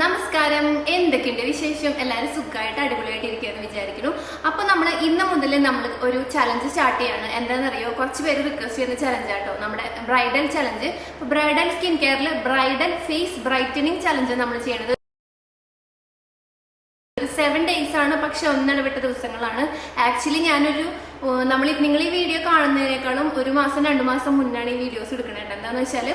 നമസ്കാരം. എന്തൊക്കെയുണ്ട് വിശേഷം? എല്ലാവരും സുഖമായിട്ട് അടിപൊളിയായിട്ട് ഇരിക്കുക എന്ന് വിചാരിക്കുന്നു. അപ്പൊ നമ്മൾ ഇന്ന് മുതൽ നമ്മൾ ഒരു ചലഞ്ച് സ്റ്റാർട്ട് ചെയ്യാണ്. എന്താണെന്നറിയോ? കുറച്ച് പേര് റിക്വസ്റ്റ് ചെയ്യുന്ന ചലഞ്ച് ആട്ടോ നമ്മുടെ ബ്രൈഡൽ ചലഞ്ച് ബ്രൈഡൽ സ്കിൻ കെയറിൽ ബ്രൈഡൽ ഫേസ് ബ്രൈറ്റനിങ് ചലഞ്ച് നമ്മൾ ചെയ്യണത്. സെവൻ ഡേയ്സ് ആണ്. പക്ഷെ ഒന്നിടവിട്ട ദിവസങ്ങളാണ്. ആക്ച്വലി ഞാനൊരു നമ്മൾ നിങ്ങൾ ഈ വീഡിയോ കാണുന്നതിനേക്കാളും ഒരു മാസം രണ്ട് മാസം മുന്നാണ് ഈ വീഡിയോസ് എടുക്കണേട്ടോ എന്താന്ന് വെച്ചാൽ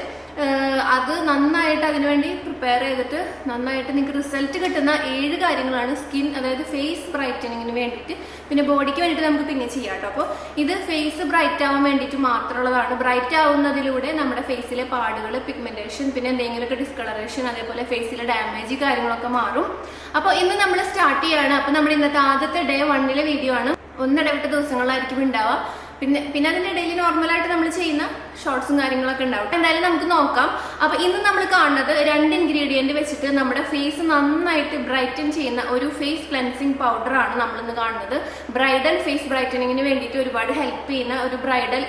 അത് നന്നായിട്ട് അതിനുവേണ്ടി പ്രിപ്പയർ ചെയ്തിട്ട് നന്നായിട്ട് നിങ്ങൾക്ക് റിസൾട്ട് കിട്ടുന്ന ഏഴ് കാര്യങ്ങളാണ് സ്കിൻ അതായത് ഫേസ് ബ്രൈറ്റനിങ്ങിന് വേണ്ടിയിട്ട്. പിന്നെ ബോഡിക്ക് വേണ്ടിയിട്ട് നമുക്ക് പിന്നെ ചെയ്യാം കേട്ടോ. അപ്പോൾ ഇത് ഫേസ് ബ്രൈറ്റ് ആവാൻ വേണ്ടിയിട്ട് മാത്രമുള്ളതാണ്. ബ്രൈറ്റ് ആവുന്നതിലൂടെ നമ്മുടെ ഫേസിലെ പാടുകൾ പിഗ്മെന്റേഷൻ പിന്നെ എന്തെങ്കിലുമൊക്കെ ഡിസ്കളറേഷൻ അതേപോലെ ഫേസിലെ ഡാമേജ് കാര്യങ്ങളൊക്കെ മാറും. അപ്പോൾ ഇന്ന് നമ്മൾ സ്റ്റാർട്ട് ചെയ്യാണ്. അപ്പോൾ നമ്മുടെ ഇന്നത്തെ ആദ്യത്തെ ഡേ വണ്ണിലെ വീഡിയോ ആണ്. ഒന്നിടവിട്ട ദിവസങ്ങളായിരിക്കും ഉണ്ടാവുക. പിന്നെ പിന്നെ അതിന്റെ ഇടയിൽ നോർമലായിട്ട് നമ്മൾ ചെയ്യുന്ന ഷോർട്സും കാര്യങ്ങളൊക്കെ ഉണ്ടാവും. എന്തായാലും നമുക്ക് നോക്കാം. അപ്പൊ ഇന്ന് നമ്മൾ കാണുന്നത് രണ്ട് ഇൻഗ്രീഡിയന്റ് വെച്ചിട്ട് നമ്മുടെ ഫേസ് നന്നായിട്ട് ബ്രൈറ്റൻ ചെയ്യുന്ന ഒരു ഫേസ് ക്ലെൻസിങ് പൗഡർ ആണ് നമ്മൾ ഇന്ന് കാണുന്നത്. ബ്രൈഡൽ ഫേസ് ബ്രൈറ്റനിങ്ങിന് വേണ്ടിയിട്ട് ഒരുപാട് ഹെൽപ്പ് ചെയ്യുന്ന ഒരു ബ്രൈഡൽ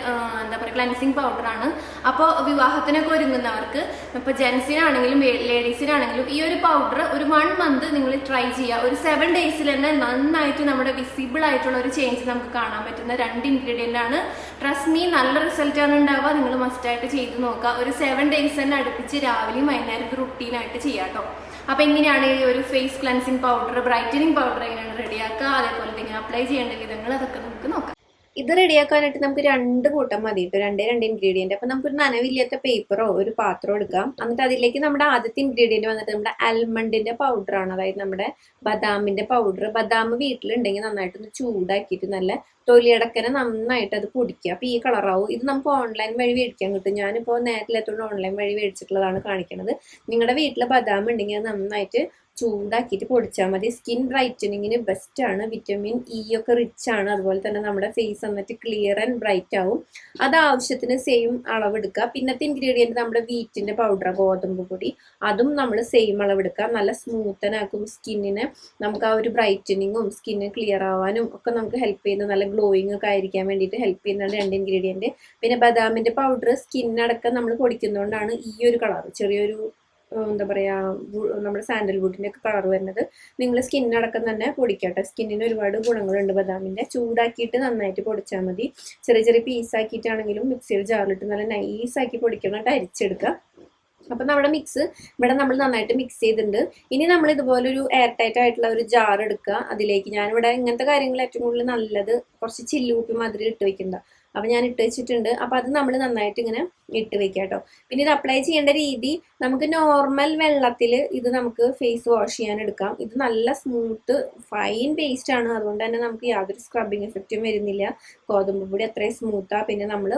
എന്താ പറയുക ക്ലെൻസിങ് പൗഡർ ആണ്. അപ്പോൾ വിവാഹത്തിനൊക്കെ ഒരുങ്ങുന്നവർക്ക് ഇപ്പോൾ ജെൻസിനാണെങ്കിലും ലേഡീസിനാണെങ്കിലും ഈ ഒരു പൗഡർ ഒരു വൺ മന്ത് നിങ്ങൾ ട്രൈ ചെയ്യുക. ഒരു സെവൻ ഡേയ്സിൽ തന്നെ നന്നായിട്ട് നമ്മുടെ വിസിബിൾ ആയിട്ടുള്ള ഒരു ചേഞ്ച് നമുക്ക് കാണാൻ പറ്റുന്ന രണ്ട് ഇൻഗ്രീഡിയന്റ് ആണ്. ട്രസ്റ്റ് മീ നല്ല റിസൾട്ട് ആണ് ഉണ്ടാവുക. നിങ്ങൾ മസ്റ്റായിട്ട് ചെയ്ത് നോക്കുക. ഒരു സെവൻ ഡേയ്സ് തന്നെ അടുപ്പിച്ച് രാവിലെയും വൈകുന്നേരം റുട്ടീനായിട്ട് ചെയ്യാം കേട്ടോ അപ്പോൾ എങ്ങനെയാണ് ഈ ഒരു face cleansing powder brightening powder എങ്ങനെയാണ് റെഡിയാക്കുക അതേപോലെ ഇങ്ങനെ അപ്ലൈ ചെയ്യേണ്ട വിധങ്ങൾ അതൊക്കെ നമുക്ക് നോക്കാം. ഇത് റെഡിയാക്കാനായിട്ട് നമുക്ക് രണ്ട് കൂട്ടം മതി. കേട്ടോ രണ്ടേ രണ്ട് ഇൻഗ്രീഡിയന്റ് അപ്പൊ നമുക്കൊരു നനവില്ലാത്ത പേപ്പറോ ഒരു പാത്രമോ എടുക്കാം. എന്നിട്ട് അതിലേക്ക് നമ്മുടെ ആദ്യത്തെ ഇൻഗ്രീഡിയന്റ് വന്നിട്ട് നമ്മുടെ ആൽമണ്ടിന്റെ പൗഡറാണ് അതായത് നമ്മുടെ ബദാമിന്റെ പൗഡർ ബദാം വീട്ടിലുണ്ടെങ്കിൽ നന്നായിട്ടൊന്ന് ചൂടാക്കിയിട്ട് നല്ല തൊലിയടക്കനെ നന്നായിട്ട് അത് പൊടിക്കുക. അപ്പൊ ഈ കളറാവും ഇത് നമുക്ക് ഓൺലൈൻ വഴി മേടിക്കാൻ കിട്ടും. ഞാനിപ്പോ നേരത്തിലെത്തോണ്ട് ഓൺലൈൻ വഴി മേടിച്ചിട്ടുള്ളതാണ് കാണിക്കുന്നത് നിങ്ങളുടെ വീട്ടിൽ ബദാം ഉണ്ടെങ്കിൽ നന്നായിട്ട് ചൂടാക്കിയിട്ട് പൊടിച്ചാൽ മതി. സ്കിൻ ബ്രൈറ്റനിങ്ങിന് ബെസ്റ്റ് ആണ്. വിറ്റമിൻ ഇ ഒക്കെ റിച്ച് ആണ്. അതുപോലെ തന്നെ നമ്മുടെ ഫേസ് എന്നിട്ട് ക്ലിയർ ആൻഡ് ബ്രൈറ്റ് ആവും. അത് ആവശ്യത്തിന് സെയിം അളവെടുക്കുക പിന്നത്തെ ഇൻഗ്രീഡിയന്റ് നമ്മുടെ വീറ്റിന്റെ പൗഡർ ഗോതമ്പ് പൊടി. അതും നമ്മൾ സെയിം അളവെടുക്കുക നല്ല സ്മൂത്തനാക്കും സ്കിന്നിന് നമുക്ക് ആ ഒരു ബ്രൈറ്റനിങ്ങും സ്കിന്ന് ക്ലിയർ ആവാനും ഒക്കെ നമുക്ക് ഹെൽപ്പ് ചെയ്യുന്ന നല്ല ഗ്ലോയിങ് ഒക്കെ ആയിരിക്കാൻ വേണ്ടിയിട്ട് ഹെൽപ്പ് ചെയ്യുന്ന രണ്ട് ഇൻഗ്രീഡിയന്റ് പിന്നെ ബദാമിന്റെ പൗഡർ സ്കിന്നടക്കം നമ്മൾ പൊടിക്കുന്നതുകൊണ്ടാണ് ഈ ഒരു കളർ ചെറിയൊരു എന്താ പറയുക നമ്മുടെ സാൻഡൽവുഡിന്റെ ഒക്കെ കളർ വരുന്നത് നിങ്ങൾ സ്കിന്നടക്കം തന്നെ പൊടിക്കട്ടെ. സ്കിന്നിന് ഒരുപാട് ഗുണങ്ങളുണ്ട് ബദാമിന്റെ ചൂടാക്കിയിട്ട് നന്നായിട്ട് പൊടിച്ചാൽ മതി. ചെറിയ ചെറിയ പീസാക്കിയിട്ടാണെങ്കിലും മിക്സിയിൽ ജാറിലിട്ട് നല്ല നൈസാക്കി പൊടിക്കണമായിട്ട് അരിച്ചെടുക്കുക. അപ്പം നമ്മുടെ മിക്സ് ഇവിടെ നമ്മൾ നന്നായിട്ട് മിക്സ് ചെയ്തിട്ടുണ്ട്. ഇനി നമ്മൾ ഇതുപോലെ ഒരു എയർ ടൈറ്റ് ആയിട്ടുള്ള ഒരു ജാർ എടുക്കുക. അതിലേക്ക് ഞാനിവിടെ ഇങ്ങനത്തെ കാര്യങ്ങൾ ഏറ്റവും കൂടുതൽ നല്ലത് കുറച്ച് ചില്ലുപ്പി മാതിരി ഇട്ട് വെക്കുന്നത്. അപ്പം ഞാൻ ഇട്ട് വെച്ചിട്ടുണ്ട്. അപ്പം അത് നമ്മൾ നന്നായിട്ട് ഇങ്ങനെ ഇട്ട് വെക്കുക കേട്ടോ. പിന്നെ ഇത് അപ്ലൈ ചെയ്യേണ്ട രീതി നമുക്ക് നോർമൽ വെള്ളത്തിൽ ഇത് നമുക്ക് ഫേസ് വാഷ് ചെയ്യാൻ എടുക്കാം. ഇത് നല്ല സ്മൂത്ത് ഫൈൻ പേസ്റ്റ് ആണ്. അതുകൊണ്ട് തന്നെ നമുക്ക് യാതൊരു സ്ക്രബിങ് എഫക്റ്റും വരുന്നില്ല. ഗോതമ്പ് പൊടി അത്രയും സ്മൂത്താണ് പിന്നെ നമ്മൾ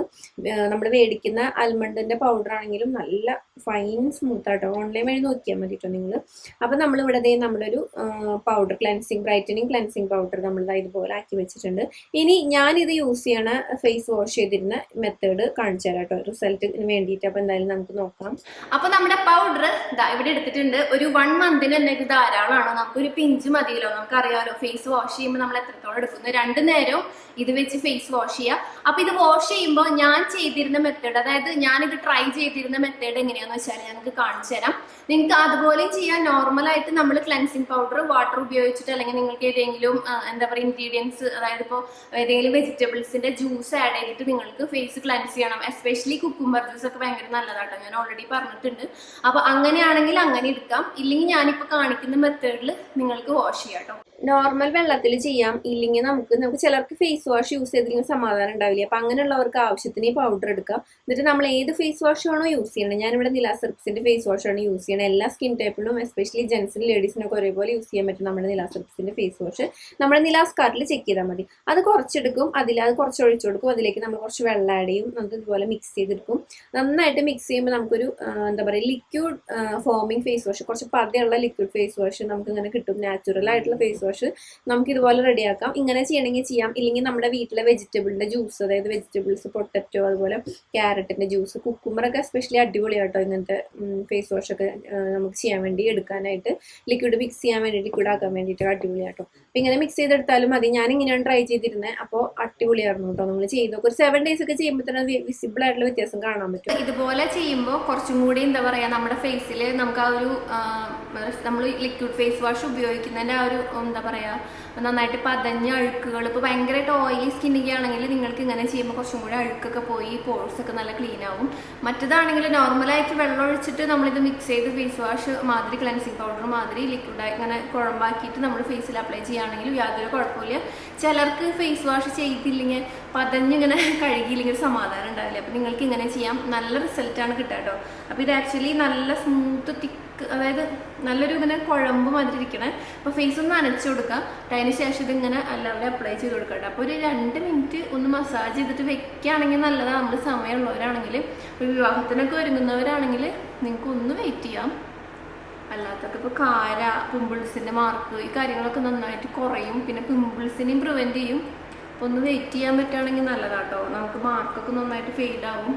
നമ്മൾ മേടിക്കുന്ന ആൽമണ്ടിന്റെ പൗഡർ ആണെങ്കിലും നല്ല ഫൈൻ സ്മൂത്ത് ആട്ടോ ഓൺലൈൻ വഴി നോക്കിയാൽ മതി കേട്ടോ നിങ്ങൾ അപ്പം നമ്മളിവിടെ നമ്മളൊരു powder cleansing brightening cleansing powder നമ്മൾ ഇതുപോലെ ആക്കി വെച്ചിട്ടുണ്ട്. ഇനി ഞാനിത് യൂസ് ചെയ്യണ ഫേസ് വാഷ് ചെയ്തിരുന്ന മെത്തേഡ് കാണിച്ചു തരാം കേട്ടോ. റിസൾട്ടിന് വേണ്ടിയിട്ട്. അപ്പോൾ എന്തായാലും നമുക്ക് നോക്കാം. അപ്പോൾ നമ്മുടെ പൗഡർ ഇവിടെ എടുത്തിട്ടുണ്ട്. ഒരു വൺ മന്തിന് ഇത് ധാരാളമാണ്. നമുക്കൊരു പിഞ്ച് മതിയല്ലോ. നമുക്കറിയാമല്ലോ ഫേസ് വാഷ് ചെയ്യുമ്പോൾ നമ്മൾ എത്രത്തോളം എടുക്കുന്നു. രണ്ട് നേരവും ഇത് വെച്ച് ഫേസ് വാഷ് ചെയ്യുക അപ്പൊ ഇത് വാഷ് ചെയ്യുമ്പോൾ ഞാൻ ചെയ്തിരുന്ന മെത്തേഡ് അതായത് ഞാനിത് ട്രൈ ചെയ്തിരുന്ന മെത്തേഡ് എങ്ങനെയാന്ന് വെച്ചാൽ ഞങ്ങൾക്ക് കാണിച്ചു തരാം. നിങ്ങൾക്ക് അതുപോലെ ചെയ്യാൻ നോർമലായിട്ട് നമ്മൾ ക്ലൻസിങ് പൗഡർ വാട്ടർ ഉപയോഗിച്ചിട്ട് അല്ലെങ്കിൽ നിങ്ങൾക്ക് ഏതെങ്കിലും എന്താ പറയുക ഇൻഗ്രീഡിയൻസ് അതായത് ഇപ്പോൾ ഏതെങ്കിലും വെജിറ്റബിൾസിന്റെ ജ്യൂസ് ചെയ്തിട്ട് നിങ്ങൾക്ക് ഫേസ് ക്ലൻസ് ചെയ്യണം. എസ്പെഷ്യലി കുക്കുംബർ ജ്യൂസ് ഒക്കെ ഭയങ്കര നല്ലതാട്ടോ. ഞാൻ ഓൾറെഡി പറഞ്ഞിട്ടുണ്ട്. അപ്പൊ അങ്ങനെയാണെങ്കിൽ അങ്ങനെ എടുക്കാം. ഇല്ലെങ്കിൽ ഞാനിപ്പോൾ കാണിക്കുന്ന മെത്തേഡിൽ നിങ്ങൾക്ക് വാഷ് ചെയ്യാം കേട്ടോ നോർമൽ വെള്ളത്തിൽ ചെയ്യാം. ഇല്ലെങ്കിൽ നമുക്ക് നമുക്ക് ചിലർക്ക് ഫേസ് വാഷ് യൂസ് ചെയ്തില്ലെങ്കിൽ സമാധാനം ഉണ്ടാവില്ല. അപ്പം അങ്ങനെയുള്ളവർക്ക് ആവശ്യത്തിന് ഈ പൗഡർ എടുക്കാം. എന്നിട്ട് നമ്മൾ ഏത് ഫേസ് വാഷ് ആണോ യൂസ് ചെയ്യണം ഞാനിവിടെ നിലാസെർപ്സിന്റെ ഫേസ് വാഷ് ആണ് യൂസ് ചെയ്യണത് എല്ലാ സ്കിൻ ടൈപ്പിലും എസ്പെഷ്യലി ജെൻസിനും ലേഡീസിനൊക്കെ ഒരേപോലെ യൂസ് ചെയ്യാൻ പറ്റും നമ്മുടെ നിലാസെർപ്സിന്റെ ഫേസ് വാഷ് നമ്മുടെ നിലാസ്കാറിൽ ചെക്ക് ചെയ്താൽ മതി. അത് കുറച്ചെടുക്കും അതിൽ അത് കുറച്ച് ഒഴിച്ചു കൊടുക്കും അതിലേക്ക് നമ്മൾ കുറച്ച് വെള്ളം ആഡ് ചെയ്യും നമുക്ക് ഇതുപോലെ മിക്സ് ചെയ്തെടുക്കും. നന്നായിട്ട് മിക്സ് ചെയ്യുമ്പോൾ നമുക്കൊരു എന്താ പറയുക ലിക്വിഡ് ഫോമിങ് ഫേസ് വാഷ് കുറച്ച് പതയുള്ള ലിക്വിഡ് ഫേസ് വാഷ് നമുക്ക് ഇങ്ങനെ കിട്ടും. നാച്ചുറൽ ആയിട്ടുള്ള ഫേസ് വാഷ് നമുക്ക് ഇതുപോലെ റെഡിയാക്കാം ഇങ്ങനെ ചെയ്യണമെങ്കിൽ ചെയ്യാം. ഇല്ലെങ്കിൽ നമ്മുടെ വീട്ടിലെ വെജിറ്റബിളിന്റെ ജ്യൂസ് അതായത് വെജിറ്റബിൾസ് പൊട്ടറ്റോ അതുപോലെ ക്യാരറ്റിന്റെ ജ്യൂസ് കുക്കുമ്പറൊക്കെ എസ്പെഷ്യലി അടിപൊളിയാട്ടോ ഇങ്ങനത്തെ ഫേസ് വാഷ് ഒക്കെ നമുക്ക് ചെയ്യാൻ വേണ്ടി എടുക്കാനായിട്ട്. ലിക്വിഡ് മിക്സ് ചെയ്യാൻ വേണ്ടി ലിക്വിഡ് ആക്കാൻ വേണ്ടിയിട്ട് അടിപൊളിയാട്ടോ. അപ്പൊ ഇങ്ങനെ മിക്സ് ചെയ്തെടുത്താലും മതി. ഞാൻ ഇങ്ങനെയാണ് ട്രൈ ചെയ്തിരുന്നത് അപ്പോൾ അടിപൊളിയായിരുന്നു കേട്ടോ. നമ്മൾ ചെയ്തു ഒരു സെവൻ ഡേയ്സ് ഒക്കെ ചെയ്യുമ്പോൾ തന്നെ വിസിബിൾ ആയിട്ടുള്ള വ്യത്യാസം കാണാൻ പറ്റും. ഇതുപോലെ ചെയ്യുമ്പോൾ കുറച്ചും കൂടി എന്താ പറയാ നമ്മുടെ ഫേസിൽ നമുക്ക് ആ ഒരു നമ്മൾ ലിക്വിഡ് ഫേസ് വാഷ് ഉപയോഗിക്കുന്നതിന്റെ ആ ഒരു എന്താ പറയാ നന്നായിട്ട് പതഞ്ഞ അഴുക്കുകൾ ഇപ്പോൾ ഭയങ്കരമായിട്ട് ഓയിലി സ്കിന്നൊക്കെ ആണെങ്കിൽ നിങ്ങൾക്ക് ഇങ്ങനെ ചെയ്യുമ്പോൾ കുറച്ചും കൂടി അഴുക്കൊക്കെ പോയി പോൾസ് ഒക്കെ നല്ല ക്ലീൻ ആവും. മറ്റേതാണെങ്കിൽ നോർമലായിട്ട് വെള്ളം ഒഴിച്ചിട്ട് നമ്മളിത് മിക്സ് ചെയ്ത് ഫേസ് വാഷ് മാതിരി ക്ലൻസിങ് പൗഡർ മാതിരി ലിക്വിഡായി ഇങ്ങനെ കുഴമ്പാക്കിയിട്ട് നമ്മൾ ഫേസിൽ അപ്ലൈ ചെയ്യുകയാണെങ്കിൽ യാതൊരു കുഴപ്പമില്ല ചിലർക്ക് ഫേസ് വാഷ് ചെയ്തില്ലെങ്കിൽ പതഞ്ഞിങ്ങനെ കഴുകിയില്ലെങ്കിൽ സമാധാനം ഉണ്ടാവില്ല. അപ്പം നിങ്ങൾക്ക് ഇങ്ങനെ ചെയ്യാം. നല്ല റിസൾട്ടാണ് കിട്ടുക കേട്ടോ. അപ്പോൾ ഇത് ആക്ച്വലി നല്ല സ്മൂത്ത് തിക്ക് അതായത് നല്ലൊരു ഇങ്ങനെ കുഴമ്പ് മാതിരി ഇരിക്കണേ. അപ്പോൾ ഫേസ് ഒന്ന് അനച്ചു കൊടുക്കാം അതിന് ശേഷം ഇതിങ്ങനെ എല്ലാവരും അപ്ലൈ ചെയ്ത് കൊടുക്കട്ടെ അപ്പോൾ ഒരു രണ്ട് മിനിറ്റ് ഒന്ന് മസാജ് ചെയ്തിട്ട് വെക്കുകയാണെങ്കിൽ നല്ലതാണ്. നമ്മൾ സമയമുള്ളവരാണെങ്കിൽ ഒരു വിവാഹത്തിനൊക്കെ ഒരുങ്ങുന്നവരാണെങ്കിൽ നിങ്ങൾക്ക് ഒന്ന് വെയിറ്റ് ചെയ്യാം. അല്ലാത്തൊക്കെ ഇപ്പോൾ കാര പിമ്പിൾസിന്റെ മാർക്ക് ഈ കാര്യങ്ങളൊക്കെ നന്നായിട്ട് കുറയും. പിന്നെ പിമ്പിൾസിനെയും പ്രിവെന്റ് ചെയ്യും. അപ്പോൾ ഒന്ന് വെയിറ്റ് ചെയ്യാൻ പറ്റുകയാണെങ്കിൽ നല്ലതാട്ടോ. നമുക്ക് മാർക്കൊക്കെ നന്നായിട്ട് ഫെയ്ഡ് ആവും.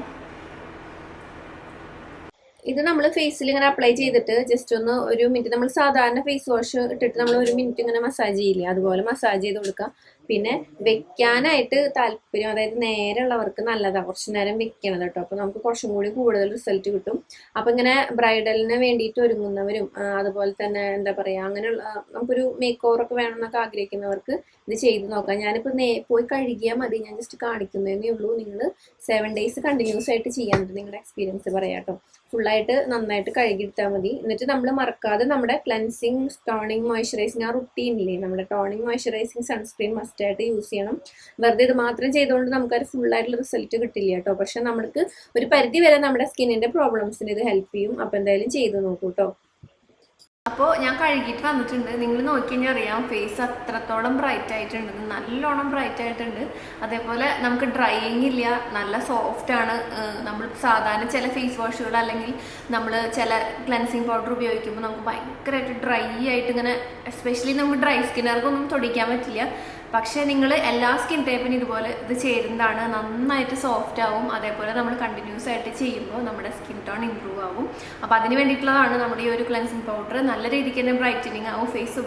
ഇത് നമ്മൾ ഫേസിൽ ഇങ്ങനെ അപ്ലൈ ചെയ്തിട്ട് ജസ്റ്റ് ഒന്ന് ഒരു മിനിറ്റ് നമ്മൾ സാധാരണ ഫേസ് വാഷ് ഇട്ടിട്ട് നമ്മൾ ഒരു മിനിറ്റ് ഇങ്ങനെ മസാജ് ചെയ്യില്ലേ? അതുപോലെ മസാജ് ചെയ്ത് കൊടുക്കുക. പിന്നെ വെക്കാനായിട്ട് താല്പര്യം അതായത് നേരെയുള്ളവർക്ക് നല്ലതാണ് കുറച്ച് നേരം വെക്കണം കേട്ടോ. അപ്പോൾ നമുക്ക് കുറച്ചും കൂടി കൂടുതൽ റിസൾട്ട് കിട്ടും. അപ്പോൾ ഇങ്ങനെ ബ്രൈഡലിന് വേണ്ടിയിട്ട് ഒരുങ്ങുന്നവരും അതുപോലെ തന്നെ എന്താ പറയുക അങ്ങനെയുള്ള നമുക്കൊരു മേക്ക് ഓവർ ഒക്കെ വേണമെന്നൊക്കെ ആഗ്രഹിക്കുന്നവർക്ക് ഇത് ചെയ്ത് നോക്കാം. ഞാനിപ്പോൾ നേ പോയി കഴുകിയാൽ മതി. ഞാൻ ജസ്റ്റ് കാണിക്കുന്നതേ ഉള്ളൂ. നിങ്ങൾ സെവൻ ഡേയ്സ് കണ്ടിന്യൂസ് ആയിട്ട് ചെയ്യാൻ നിങ്ങളുടെ എക്സ്പീരിയൻസ് പറയാം കേട്ടോ. ഫുള്ളായിട്ട് നന്നായിട്ട് കഴുകിയെടുത്താൽ മതി. എന്നിട്ട് നമ്മൾ മറക്കാതെ നമ്മുടെ ക്ലൻസിങ് ടോണിങ് മോയ്സ്ചറൈസിങ് ആ റുട്ടീൻ ഇല്ലേ? നമ്മുടെ ടോണിങ് മോയ്സ്ചറൈസിങ് സൺസ്ക്രീൻ മസ്റ്റ് ആയിട്ട് യൂസ് ചെയ്യണം. വെറുതെ ഇത് മാത്രം ചെയ്തുകൊണ്ട് നമുക്കൊരു ഫുള്ളായിട്ടുള്ള റിസൾട്ട് കിട്ടില്ല കേട്ടോ. പക്ഷെ നമുക്ക് ഒരു പരിധി വരെ നമ്മുടെ സ്കിന്നിന്റെ പ്രോബ്ലംസിന് ഇത് ഹെൽപ്പ് ചെയ്യും. അപ്പോൾ എന്തായാലും ചെയ്ത് നോക്കൂ കേട്ടോ അപ്പോൾ ഞാൻ കഴുകിയിട്ട് വന്നിട്ടുണ്ട്. നിങ്ങൾ നോക്കിക്കഴിഞ്ഞാൽ അറിയാം ഫേസ് അത്രത്തോളം ബ്രൈറ്റ് ആയിട്ടുണ്ട്. നല്ലോണം ബ്രൈറ്റ് ആയിട്ടുണ്ട്. അതേപോലെ നമുക്ക് ഡ്രൈയിങ് ഇല്ല. നല്ല സോഫ്റ്റ് ആണ്. നമ്മൾ സാധാരണ ചില ഫേസ് വാഷുകൾ അല്ലെങ്കിൽ നമ്മൾ ചില ക്ലെൻസിങ് പൗഡർ ഉപയോഗിക്കുമ്പോൾ നമുക്ക് ഭയങ്കരമായിട്ട് ഡ്രൈ ആയിട്ട് ഇങ്ങനെ എസ്പെഷ്യലി നമുക്ക് ഡ്രൈ സ്കിന്നർക്കൊന്നും തൊടിക്കാൻ പറ്റില്ല. പക്ഷേ നിങ്ങൾ എല്ലാ സ്കിൻ ടൈപ്പിനും ഇതുപോലെ ഇത് ചേരുന്നതാണ്. നന്നായിട്ട് സോഫ്റ്റ് ആവും. അതേപോലെ നമ്മൾ കണ്ടിന്യൂസ് ആയിട്ട് ചെയ്യുമ്പോൾ നമ്മുടെ സ്കിൻ ടോൺ ഇമ്പ്രൂവ് ആവും. അപ്പോൾ അതിന് വേണ്ടിയിട്ടുള്ളതാണ് നമ്മുടെ ഈ ഒരു ക്ലെൻസിങ് പൗഡർ നല്ല രീതിക്ക് തന്നെ ബ്രൈറ്റനിങ് ആവും. ഫേസ്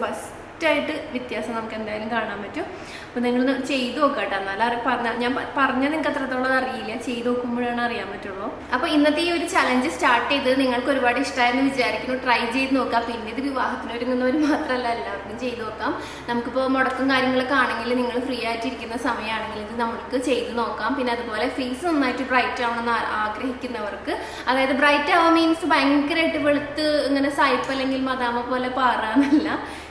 ബെസ്റ്റായിട്ട് വ്യത്യാസം നമുക്ക് എന്തായാലും കാണാൻ പറ്റും. അപ്പോൾ നിങ്ങൾ ചെയ്ത് നോക്കുക കേട്ടോ എന്നാലും അറി പറഞ്ഞ ഞാൻ പറഞ്ഞാൽ നിങ്ങൾക്ക് അത്രത്തോളം അറിയില്ല. ചെയ്ത് നോക്കുമ്പോഴാണ് അറിയാൻ പറ്റുള്ളൂ. അപ്പോൾ ഇന്നത്തെ ഈ ഒരു ചലഞ്ച് സ്റ്റാർട്ട് ചെയ്ത് നിങ്ങൾക്ക് ഒരുപാട് ഇഷ്ടമായെന്ന് വിചാരിക്കുന്നു. ട്രൈ ചെയ്ത് നോക്കാം. പിന്നെ ഇത് വിവാഹത്തിന് ഒരുങ്ങുന്നവർ മാത്രമല്ല എല്ലാവർക്കും ചെയ്ത് നോക്കാം. നമുക്കിപ്പോൾ മുടക്കം കാര്യങ്ങളൊക്കെ ആണെങ്കിൽ നിങ്ങൾ ഫ്രീ ആയിട്ടിരിക്കുന്ന സമയമാണെങ്കിൽ ഇത് നമുക്ക് ചെയ്ത് നോക്കാം. പിന്നെ അതുപോലെ ഫേസ് നന്നായിട്ട് ബ്രൈറ്റ് ആവണമെന്ന് ആഗ്രഹിക്കുന്നവർക്ക് അതായത് ബ്രൈറ്റ് ആവാൻ മീൻസ് ഭയങ്കരമായിട്ട് വെളുത്ത് ഇങ്ങനെ സായിപ്പ് അല്ലെങ്കിൽ മദാമ പോലെ പാറാന്നല്ല.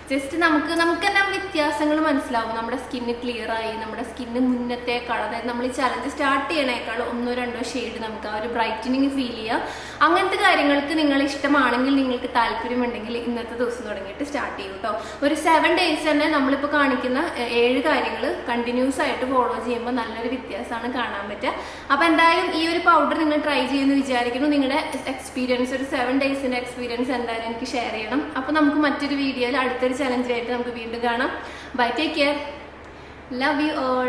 ജസ്റ്റ് നമുക്ക് നമുക്ക് തന്നെ വ്യത്യാസങ്ങൾ മനസ്സിലാവും. നമ്മുടെ സ്കിന്ന് ക്ലിയർ ആയി നമ്മുടെ സ്കിന്ന് മുന്നത്തേക്കാൾ അതായത് നമ്മൾ ഈ ചലഞ്ച് സ്റ്റാർട്ട് ചെയ്യണേക്കാൾ ഒന്നോ രണ്ടോ ഷെയ്ഡ് നമുക്ക് ആ ഒരു ബ്രൈറ്റനിങ് ഫീൽ ചെയ്യാം. അങ്ങനത്തെ കാര്യങ്ങൾക്ക് നിങ്ങൾ ഇഷ്ടമാണെങ്കിൽ നിങ്ങൾക്ക് താല്പര്യമുണ്ടെങ്കിൽ ഇന്നത്തെ ദിവസം തുടങ്ങിയിട്ട് സ്റ്റാർട്ട് ചെയ്യും കേട്ടോ ഒരു സെവൻ ഡേയ്സ് തന്നെ നമ്മളിപ്പോൾ കാണിക്കുന്ന ഏഴ് കാര്യങ്ങൾ കണ്ടിന്യൂസ് ആയിട്ട് ഫോളോ ചെയ്യുമ്പോൾ നല്ലൊരു വ്യത്യാസമാണ് കാണാൻ പറ്റുക. അപ്പോൾ എന്തായാലും ഈ ഒരു പൗഡർ നിങ്ങൾ ട്രൈ ചെയ്യുമെന്ന് വിചാരിക്കുന്നു. നിങ്ങളുടെ എക്സ്പീരിയൻസ് ഒരു സെവൻ ഡേയ്സിന്റെ എക്സ്പീരിയൻസ് എന്തായാലും എനിക്ക് ഷെയർ ചെയ്യണം. അപ്പോൾ നമുക്ക് മറ്റൊരു വീഡിയോയിൽ അടുത്തൊരു ചലഞ്ചായിട്ട് നമുക്ക് വീണ്ടും കാണാം. Bye take care love you all